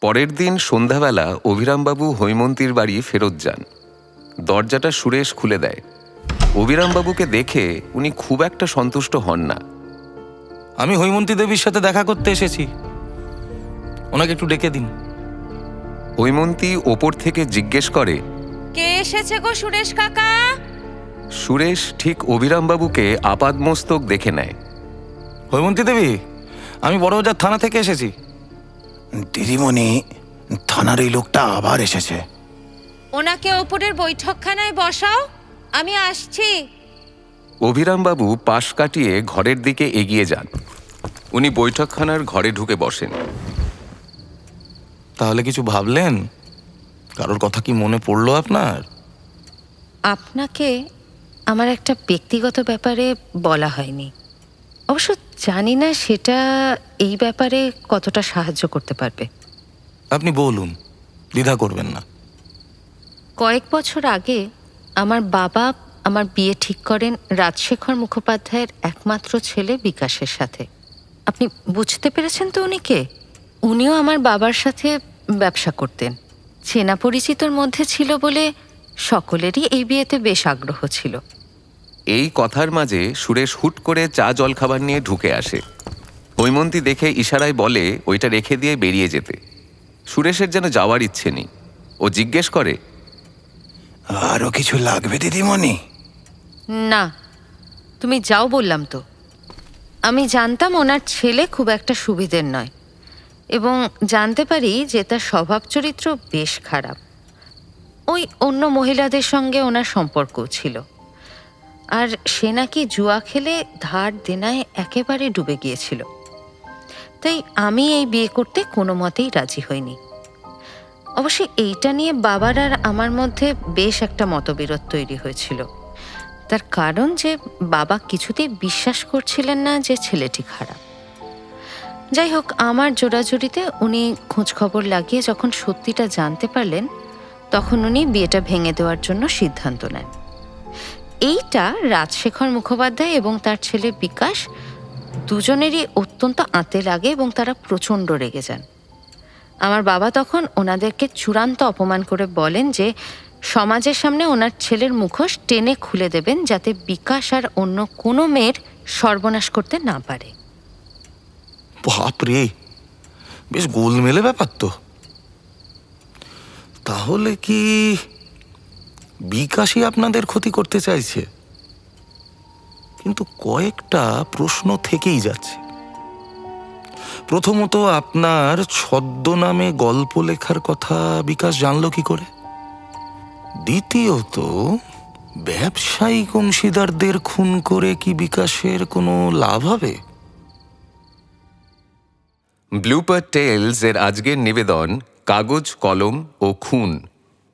পরের দিন সন্ধ্যাবেলা অভিরামবাবু হৈমন্তীর বাড়ি ফেরত যান। দরজাটা সুরেশ খুলে দেয়। অভিরামবাবুকে দেখে উনি খুব একটা সন্তুষ্ট হন না। আমি হৈমন্তী দেবীর সাথে দেখা করতে এসেছি। ওনাকে একটু ডেকে দিন। হৈমন্তী ওপর থেকে জিজ্ঞেস করে কে এসেছে গো সুরেশ কাকা? সুরেশ ঠিক অভিরামবাবুকে আপাদমস্তক দেখে নেয়। হৈমন্তী দেবী আমি বড়বাজার থানা থেকে এসেছি। দিদিমণি থানার এই লোকটা আবার এসেছে। ওনাকে ওপরের বৈঠকখানায় বসাও আমি আসছি। অভিরামবাবু পাশ কাটিয়ে ঘরের দিকে এগিয়ে যান। উনি বৈঠকখানার ঘরে ঢুকে বসেন। তাহলে কিছু ভাবলেন? কারোর কথা কি মনে পড়ল আপনার? আপনাকে আমার একটা ব্যক্তিগত ব্যাপারে বলা হয়নি। অবশ্য জানি না সেটা এই ব্যাপারে কতটা সাহায্য করতে পারবে। আপনি বলুন দ্বিধা করবেন না। কয়েক বছর আগে আমার বাবা আমার বিয়ে ঠিক করেন রাজশেখর মুখোপাধ্যায়ের একমাত্র ছেলে বিকাশের সাথে। আপনি বুঝতে পেরেছেন তো উনি কে? উনিও আমার বাবার সাথে ব্যবসা করতেন। চেনা পরিচিতর মধ্যে ছিল বলে সকলেরই এই বিয়েতে বেশ আগ্রহ ছিল। এই কথার মাঝে সুরেশ হুট করে চা জলখাবার নিয়ে ঢুকে আসে। হৈমন্তী দেখে ইশারায় বলে ওইটা রেখে দিয়ে বেরিয়ে যেতে। সুরেশের যেন যাওয়ার ইচ্ছে নেই। ও জিজ্ঞেস করে আরও কিছু লাগবে দিদিমণি? না তুমি যাও বললাম তো। আমি জানতাম ওনার ছেলে খুব একটা সুবিধের নয় এবং জানতে পারি যে তার স্বভাব চরিত্র বেশ খারাপ। ওই অন্য মহিলাদের সঙ্গে ওনার সম্পর্কও ছিল। আর সে নাকি জুয়া খেলে ধার দেনায় একেবারে ডুবে গিয়েছিল। তাই আমি এই বিয়ে করতে কোনো মতেই রাজি হইনি। অবশ্যই এইটা নিয়ে বাবার আর আমার মধ্যে বেশ একটা মতবিরোধ তৈরি হয়েছিল। তার কারণ যে বাবা কিছুতেই বিশ্বাস করছিলেন না যে ছেলেটি খারাপ। যাই হোক, আমার জোড়াজুড়িতে উনি খোঁজখবর লাগিয়ে যখন সত্যিটা জানতে পারলেন, তখন উনি বিয়েটা ভেঙে দেওয়ার জন্য সিদ্ধান্ত নেন। এইটা রাজশেখর মুখোপাধ্যায় এবং তার ছেলে বিকাশ দুজনেরই অত্যন্ত আঁতে লাগে এবং তারা প্রচণ্ড রেগে যান। আমার বাবা তখন ওনাদেরকে চূড়ান্ত অপমান করে বলেন যে, সমাজের সামনে ওনার ছেলের মুখোশ টেনে খুলে দেবেন যাতে বিকাশ আর অন্য কোনো মেয়ের সর্বনাশ করতে না পারে। বাপ রে, বেশ গোলমেলে ব্যাপার তো। তাহলে কি বিকাশই আপনাদের ক্ষতি করতে চাইছে। কিন্তু কয়েকটা প্রশ্ন থেকেই যাচ্ছে। প্রথমত, আপনার ছদ্মনামে গল্প লেখার কথা বিকাশ জানলো কি করে? দ্বিতীয়ত ব্যবসায়িক অংশীদারদের খুন করে কি বিকাশের কোনো লাভ হবে? ব্লুপার টেলস এর আজকের নিবেদন কাগজ, কলম ও খুন।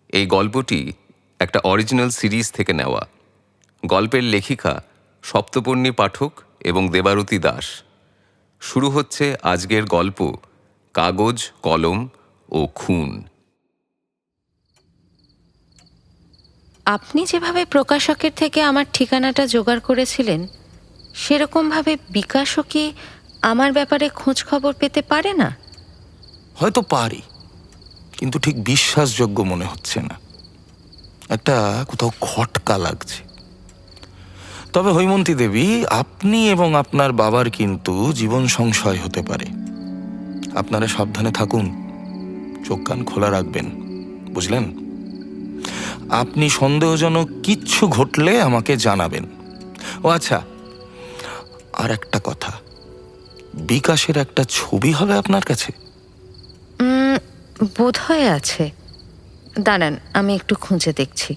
এই গল্পটি একটা অরিজিনাল সিরিজ থেকে নেওয়া। গল্পের লেখিকা সপ্তপর্ণী পাঠক এবং দেবারতী দাস। শুরু হচ্ছে আজকের গল্প কাগজ কলম ও খুন। আপনি যেভাবে প্রকাশকের থেকে আমার ঠিকানাটা জোগাড় করেছিলেন সেরকমভাবে বিকাশও কি আমার ব্যাপারে খোঁজ খবর পেতে পারে না? হয়তো পারি কিন্তু ঠিক বিশ্বাসযোগ্য মনে হচ্ছে না। একটা কোথাও খটকা লাগছে। তবে হৈমন্তী দেবী, আপনি এবং আপনার বাবার কিন্তু জীবন সংশয় হতে পারে। আপনারা সাবধানে থাকুন। চোখ কান খোলা রাখবেন। বুঝলেন? আপনি সন্দেহজনক কিচ্ছু ঘটলে আমাকে জানাবেন। ও আচ্ছা আর একটা কথা। বিকাশের একটা ছবি হবে আপনার কাছে? বোধ হয়ে আছে। দাঁড়ান আমি একটু খুঁজে দেখছি।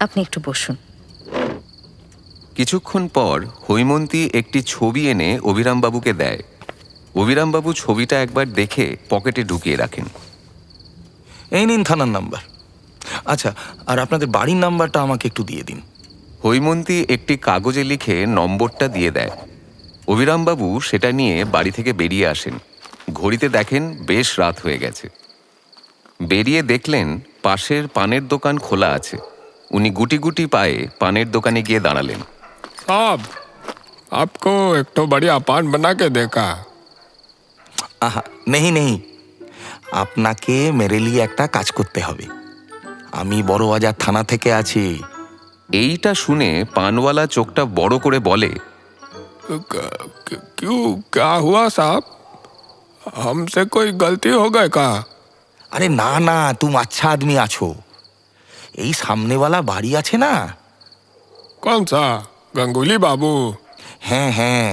আপনি একটু বসুন। কিছুক্ষণ পর হৈমন্তী একটি ছবি এনে অভিরামবাবুকে দেয়। অভিরামবাবু ছবিটা একবার দেখে পকেটে ঢুকিয়ে রাখেন। এই নিন থানার নাম্বার। আচ্ছা আর আপনাদের বাড়ির নাম্বারটা আমাকে একটু দিয়ে দিন। হৈমন্তী একটি কাগজে লিখে নম্বরটা দিয়ে দেয়। অভিরামবাবু সেটা নিয়ে বাড়ি থেকে বেরিয়ে আসেন। ঘড়িতে দেখেন বেশ রাত হয়ে গেছে। বেরিয়ে দেখলেন পাশের পানের দোকান খোলা আছে উনি গুটি গুটি পায়ে পানের দোকানে গিয়ে দাঁড়ালেন साहब आपको एक तो बढ़िया पान बना के देखा আহা নেই নেই আপনাকে মেরে লিয়ে একটা কাজ করতে হবে আমি বড়বাজার থানা থেকে আছি এইটা শুনে পানওয়ালা চোখটা বড় করে বলে क- क- क्यों क्या हुआ साहब हमसे कोई गलती हो गई का আরে না না তুমি আচ্ছা আদমি আছো এই সামনেওয়ালা বাড়ি আছে না कौन सा गंगूली बाबू হ্যাঁ হ্যাঁ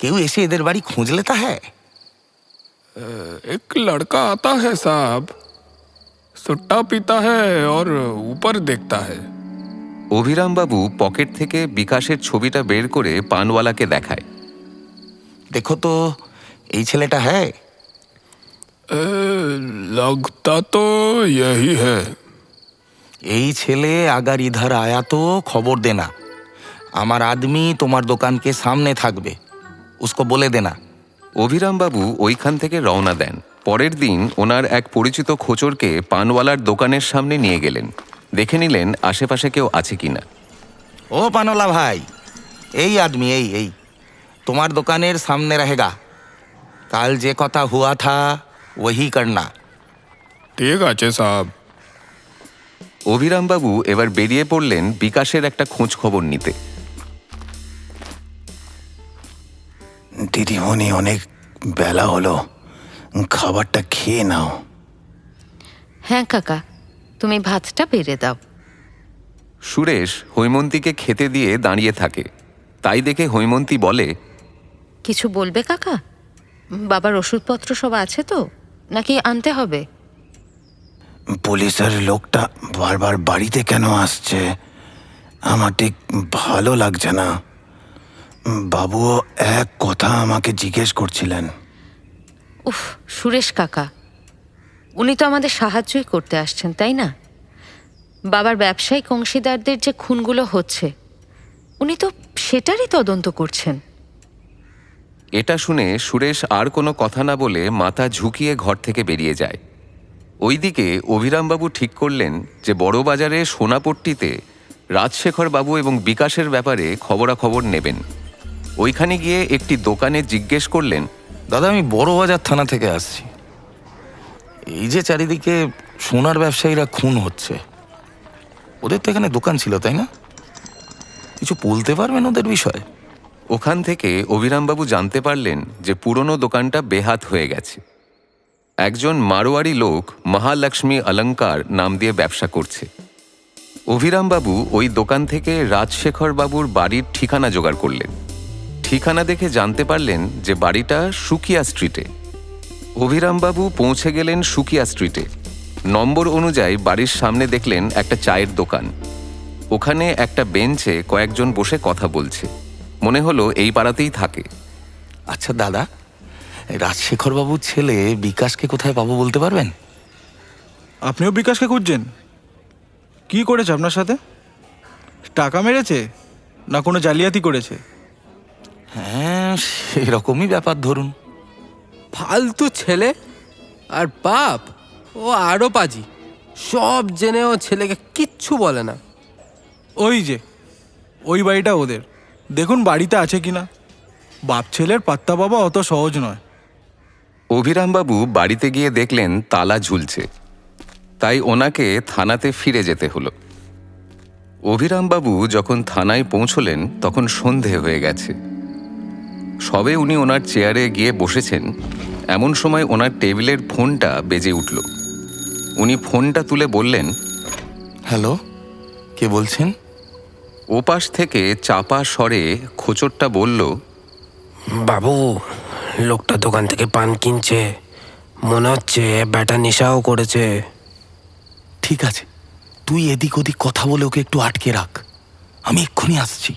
কেউ এসে এদের বাড়ি খোঁজ লেতা হ্যাঁ एक लड़का आता है साहब सुट्टा पीता है और ऊपर देखता है অভিরামবাবু পকেট থেকে বিকাশের ছবিটা বের করে পানওয়ালাকে দেখায় দেখো তো এই ছেলেটা হ্যাঁ ए, लगता तो यही है এই ছেলে আগার ইধার আয়া তো খবর দেনা আমার আদমি তোমার দোকানকে সামনে থাকবে উসকো বলে দেনা অভিরামবাবু ওইখান থেকে রওনা দেন পরের দিন ওনার এক পরিচিত খোচরকে পানওয়ালার দোকানের সামনে নিয়ে গেলেন দেখে নিলেন আশেপাশে কেউ আছে কিনা ও পানোলা ভাই এই আদমি এই এই তোমার দোকানের সামনে रहेगा কাল যে কথা হুয়া থা ওহি কান্না ঠিক আছে সাব। অভিরামবাবু এবার বেরিয়ে পড়লেন বিকাশের একটা খোঁজ খবর নিতে। দিদিমণি অনেক বেলা হলো। খাবারটা খেয়ে নাও। হ্যাঁ কাকা। তুমি ভাতটা পেরে দাও। সুরেশ হৈমন্তীকে খেতে দিয়ে দাঁড়িয়ে থাকে। তাই দেখে হৈমন্তী বলে কিছু বলবে কাকা? বাবার ওষুধপত্র সব আছে তো? নাকি আনতে হবে? পুলিশের লোকটা বারবার বাড়িতে কেন আসছে? আমার ঠিক ভালো লাগছে না। বাবুও এক কথা আমাকে জিজ্ঞেস করছিলেন। উফ সুরেশ কাকা উনি তো আমাদের সাহায্যই করতে আসছেন তাই না? বাবার ব্যবসায়িক অংশীদারদের যে খুনগুলো হচ্ছে উনি তো সেটারই তদন্ত করছেন। এটা শুনে সুরেশ আর কোনো কথা না বলে মাথা ঝুঁকিয়ে ঘর থেকে বেরিয়ে যায়। ওইদিকে অভিরামবাবু ঠিক করলেন যে বড়বাজারে সোনাপট্টিতে রাজশেখর বাবু এবং বিকাশের ব্যাপারে খবরাখবর নেবেন। ওইখানে গিয়ে একটি দোকানে জিজ্ঞেস করলেন, দাদা, আমি বড়বাজার থানা থেকে আসছি। এই যে চারিদিকে সোনার ব্যবসায়ীরা খুন হচ্ছে। ওদের তো এখানে দোকান ছিল, তাই না? কিছু বলতে পারবেন ওদের বিষয়ে? ওখান থেকে অভিরামবাবু জানতে পারলেন যে পুরনো দোকানটা বেহাত হয়ে গেছে। একজন মারোয়ারি লোক মহালক্ষ্মী অলঙ্কার নাম দিয়ে ব্যবসা করছে। অভিরামবাবু ওই দোকান থেকে রাজশেখরবাবুর বাড়ির ঠিকানা জোগাড় করলেন। ঠিকানা দেখে জানতে পারলেন যে বাড়িটা সুকিয়া স্ট্রিটে। অভিরামবাবু পৌঁছে গেলেন সুকিয়া স্ট্রিটে। নম্বর অনুযায়ী বাড়ির সামনে দেখলেন একটা চায়ের দোকান। ওখানে একটা বেঞ্চে কয়েকজন বসে কথা বলছে। মনে হলো এই পাড়াতেই থাকে। আচ্ছা দাদা রাজশেখর বাবুর ছেলে বিকাশকে কোথায় পাবো বলতে পারবেন? আপনিও বিকাশকে খুঁজছেন? কি করেছে আপনার সাথে? টাকা মেরেছে না কোনো জালিয়াতি করেছে? হ্যাঁ সেরকমই ব্যাপার ধরুন। ফালতু ছেলে আর বাপ ও আরও পাজি। সব জেনেও ছেলেকে কিচ্ছু বলে না। ওই যে ওই বাড়িটা ওদের। দেখুন বাড়িতে আছে কিনা। বাপ ছেলের পাত্তা বাবা অত সহজ নয়। অভিরামবাবু বাড়িতে গিয়ে দেখলেন তালা ঝুলছে। তাই ওনাকে থানাতে ফিরে যেতে হলো। অভিরামবাবু যখন থানায় পৌঁছলেন তখন সন্ধে হয়ে গেছে। সবে উনি ওনার চেয়ারে গিয়ে বসেছেন এমন সময় ওনার টেবিলের ফোনটা বেজে উঠল। উনি ফোনটা তুলে বললেন হ্যালো কে বলছেন? ওপাশ থেকে চাপা স্বরে খোচরটা বলল বাবু লোকটা দোকান থেকে পান কিনছে। মনে হচ্ছে ব্যাটা নেশাও করেছে। ঠিক আছে তুই এদিক ওদিক কথা বলে ওকে একটু আটকে রাখ। আমি এক্ষুনি আসছি।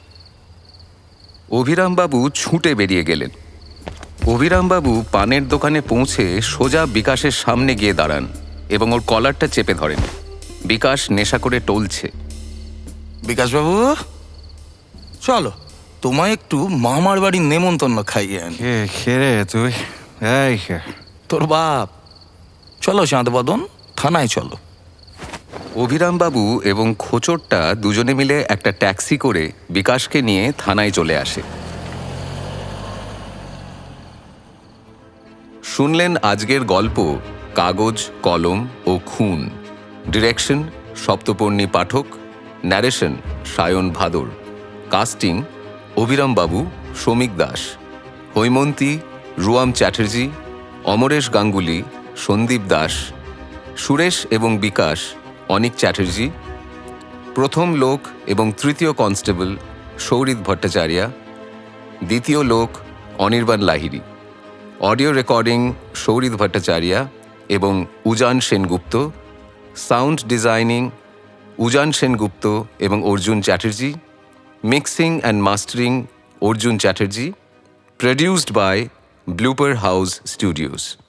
অভিরামবাবু ছুটে বেরিয়ে গেলেন। অভিরামবাবু পানের দোকানে পৌঁছে সোজা বিকাশের সামনে গিয়ে দাঁড়ান এবং ওর কলারটা চেপে ধরেন। বিকাশ নেশা করে টলছে। বিকাশবাবু? চলো তোমায় একটু মামার বাড়ির নেমন্তন্ন খাইয়ে আনি। কে খেরে তুই? এই তোর বাপ। চলো চাঁদ বদন থানায় চলো। অভিরামবাবু এবং খোচরটা দুজনে মিলে একটা ট্যাক্সি করে বিকাশকে নিয়ে থানায় চলে আসে। শুনলেন আজকের গল্প কাগজ কলম ও খুন। Direction Saptaparni Pathak narration Sayan Bhadar casting Abhiram Babu Shramik Das Haimanti রুয়াম Chatterjee Amaresh Ganguly Sandeep Das Suresh এবং বিকাশ অনিক চ্যাটার্জি প্রথম লোক এবং তৃতীয় কনস্টেবল সৌরিত ভট্টাচার্য দ্বিতীয় লোক অনির্বাণ লাহিড়ী অডিও রেকর্ডিং সৌরিত ভট্টাচার্য এবং উজান সেনগুপ্ত সাউন্ড ডিজাইনিং উজান সেনগুপ্ত এবং Arjun Chatterjee, mixing and mastering Arjun Chatterjee produced by Blooper House Studios